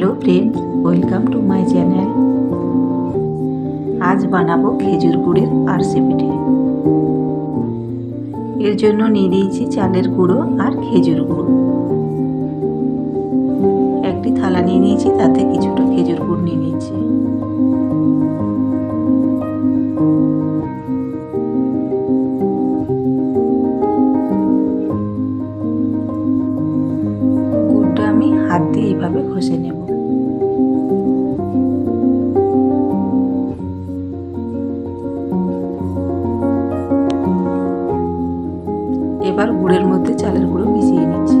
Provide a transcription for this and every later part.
Hello friend welcome to my channel আজ বানাবো খেজুর গুড়ের আরসিপিটি এর জন্য নিয়ে নিয়েছি চালের গুঁড়ো আর খেজুর গুঁড়ো। একটি থালা নিয়ে নিয়েছি, তাতে কিছুটা খেজুর গুড় নিয়ে নিয়েছি। হাত দিয়ে এইভাবে ঘষে নেব। এবার গুড়ের মধ্যে চালের গুঁড়ো মিশিয়ে নিচ্ছি।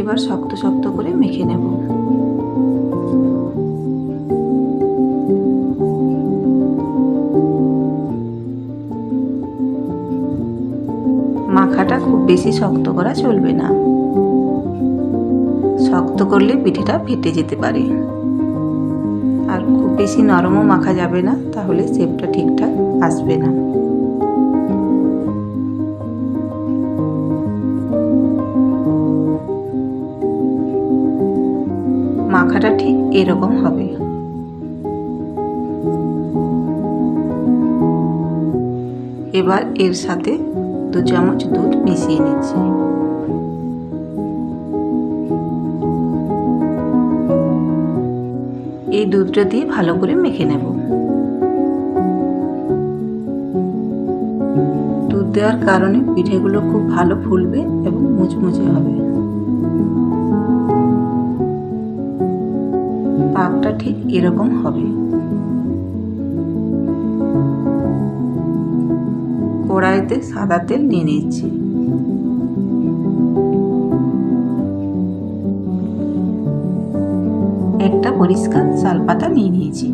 এবার শক্ত শক্ত করে মেখে নেব। মাখাটা খুব বেশি শক্ত করা চলবে না। শক্ত করলে পিঠেটা ফেটে যেতে পারে। আর খুব বেশি নরমও মাখা যাবে না, তাহলে শেপটা ঠিকঠাক আসবে না। মাখাটা ঠিক এরকম হবে। এবার এর সাথে দু চামচ দুধ মিশিয়ে নিচ্ছি। এই দুধটা দিয়ে ভালো করে মেখে নেব। দুধ দেওয়ার কারণে পিঠেগুলো খুব ভালো ফুলবে এবং মুচমুচে হবে। পাকটা ঠিক এরকম হবে। কড়াইতে সাদা তেল নিয়ে নিচ্ছি। একটা পরিষ্কার শাল পাতা নিয়ে নিয়েছি।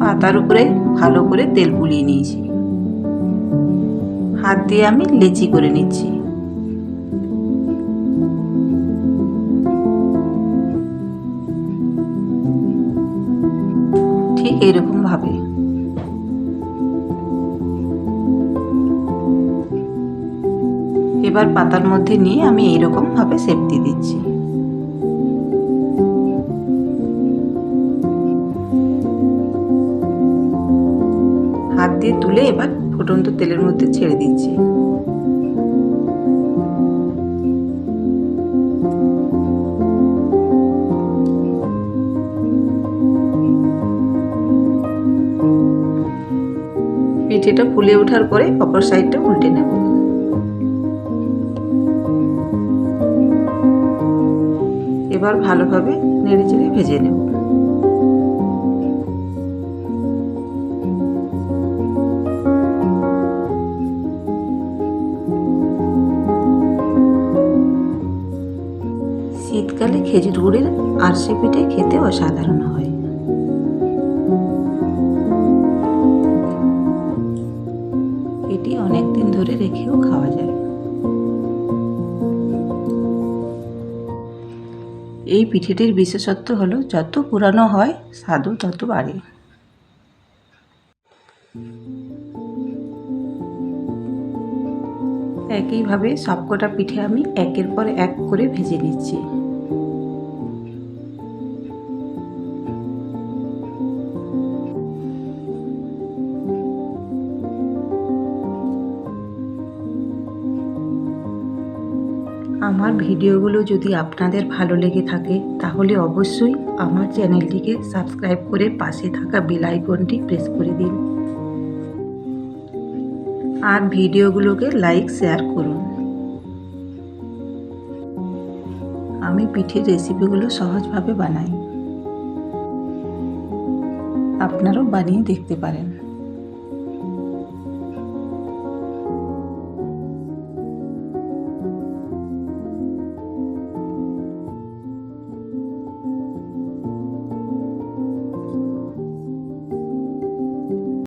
পাতার উপরে ভালো করে তেল বুলিয়ে নিয়েছি। হাত দিয়ে আমি লেচি করে নিচ্ছি। ঠিক এরকম এবার পাতার মধ্যে নিয়ে আমি এইরকম ভাবে সেপ দিয়ে দিচ্ছি। হাত দিয়ে তুলে এবার ফুটন্ত তেলের মধ্যে ছেড়ে দিচ্ছি। পিঠেটা ফুলে ওঠার পরে অপর সাইডটা উল্টে নেব। এবার ভালোভাবে নেড়ে চেড়ে ভেজে নেব। শীতকালে খেজুর গুড়ের আরশে পিঠে খেতে অসাধারণ হয়। এটি অনেক দিন ধরে রেখেও খাওয়া যায়। এই পিঠেটির বিশেষত্ব হলো, যত পুরানো হয় স্বাদও তত বাড়ে। একইভাবে সবকটা পিঠে আমি একের পর এক করে ভেজে নিচ্ছি। আমার ভিডিওগুলো যদি আপনাদের ভালো লেগে থাকে, তাহলে অবশ্যই আমার চ্যানেলটিকে সাবস্ক্রাইব করে পাশে থাকা বেল আইকনটি প্রেস করে দিন। আর ভিডিওগুলোকে লাইক, শেয়ার করুন। আমি পিঠের রেসিপিগুলো সহজভাবে বানাই। আপনারাও বানিয়ে দেখতে পারেন।